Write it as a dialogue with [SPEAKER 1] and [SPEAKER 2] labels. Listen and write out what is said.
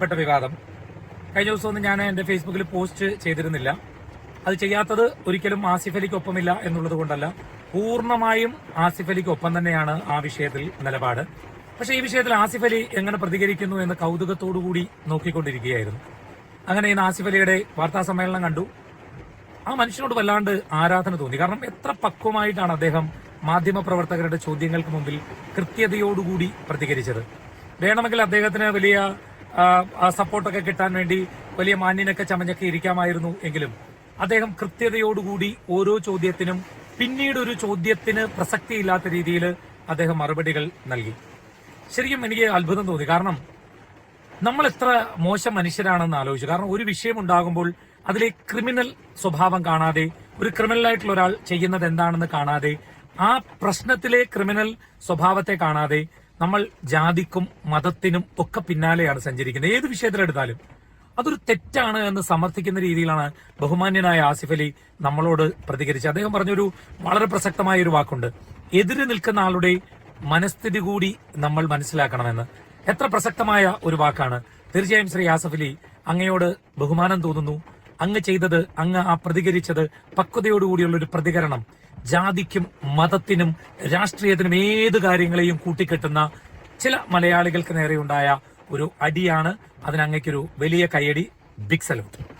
[SPEAKER 1] പ്പെട്ട വിവാദം. കഴിഞ്ഞ ദിവസമൊന്നും ഞാൻ എന്റെ ഫേസ്ബുക്കിൽ പോസ്റ്റ് ചെയ്തിരുന്നില്ല. അത് ചെയ്യാത്തത് ഒരിക്കലും ആസിഫ് അലിക്കൊപ്പമില്ല എന്നുള്ളത് കൊണ്ടല്ല. പൂർണമായും ആസിഫ് അലിക്കൊപ്പം തന്നെയാണ് ആ വിഷയത്തിൽ നിലപാട്. പക്ഷെ ഈ വിഷയത്തിൽ ആസിഫ് അലി എങ്ങനെ പ്രതികരിക്കുന്നു എന്ന് കൗതുകത്തോടുകൂടി നോക്കിക്കൊണ്ടിരിക്കുകയായിരുന്നു. അങ്ങനെ ഇന്ന് ആസിഫ് അലിയുടെ വാർത്താ സമ്മേളനം കണ്ടു. ആ മനുഷ്യനോട് വല്ലാണ്ട് ആരാധന തോന്നി. കാരണം എത്ര പക്വമായിട്ടാണ് അദ്ദേഹം മാധ്യമപ്രവർത്തകരുടെ ചോദ്യങ്ങൾക്ക് മുമ്പിൽ കൃത്യതയോടുകൂടി പ്രതികരിച്ചത്. വേണമെങ്കിൽ അദ്ദേഹത്തിന് വലിയ സപ്പോർട്ടൊക്കെ കിട്ടാൻ വേണ്ടി വലിയ മാന്യനൊക്കെ ചമഞ്ഞൊക്കെ ഇരിക്കാമായിരുന്നു എങ്കിലും അദ്ദേഹം കൃത്യതയോടുകൂടി ഓരോ ചോദ്യത്തിനും പിന്നീട് ഒരു ചോദ്യത്തിന് പ്രസക്തിയില്ലാത്ത രീതിയിൽ അദ്ദേഹം മറുപടികൾ നൽകി. ശരിക്കും എനിക്ക് അത്ഭുതം തോന്നി. കാരണം നമ്മൾ എത്ര മോശം മനുഷ്യരാണെന്ന് ആലോചിച്ചു. കാരണം ഒരു വിഷയം ഉണ്ടാകുമ്പോൾ അതിലെ ക്രിമിനൽ സ്വഭാവം കാണാതെ ഒരു ക്രിമിനൽ ആയിട്ടുള്ള ഒരാൾ ചെയ്യുന്നത് എന്താണെന്ന് കാണാതെ ആ പ്രശ്നത്തിലെ ക്രിമിനൽ സ്വഭാവത്തെ കാണാതെ നമ്മൾ ജാതിക്കും മതത്തിനും ഒക്കെ പിന്നാലെയാണ് സഞ്ചരിക്കുന്നത്. ഏത് വിഷയത്തിലെടുത്താലും അതൊരു തെറ്റാണ് എന്ന് സമർത്ഥിക്കുന്ന രീതിയിലാണ് ബഹുമാന്യനായ ആസിഫ് അലി നമ്മളോട് പ്രതികരിച്ചത്. അദ്ദേഹം പറഞ്ഞൊരു വളരെ പ്രസക്തമായ ഒരു വാക്കുണ്ട്. എതിര് നിൽക്കുന്ന ആളുടെ മനസ്ഥിതി കൂടി നമ്മൾ മനസ്സിലാക്കണമെന്ന്. എത്ര പ്രസക്തമായ ഒരു വാക്കാണ്. തീർച്ചയായും ശ്രീ ആസഫ് അലി അങ്ങയോട് ബഹുമാനം തോന്നുന്നു. അങ്ങ് ചെയ്തത് അങ്ങ് ആ പ്രതികരിച്ചത് പക്വതയോടുകൂടിയുള്ള ഒരു പ്രതികരണം. ജാതിക്കും മതത്തിനും രാഷ്ട്രീയത്തിനും ഏത് കാര്യങ്ങളെയും കൂട്ടിക്കെട്ടുന്ന ചില മലയാളികൾക്ക് നേരെയുണ്ടായ ഒരു അടിയാണ്. അതിനങ്ങയ്ക്കൊരു വലിയ കയ്യടി. Big salute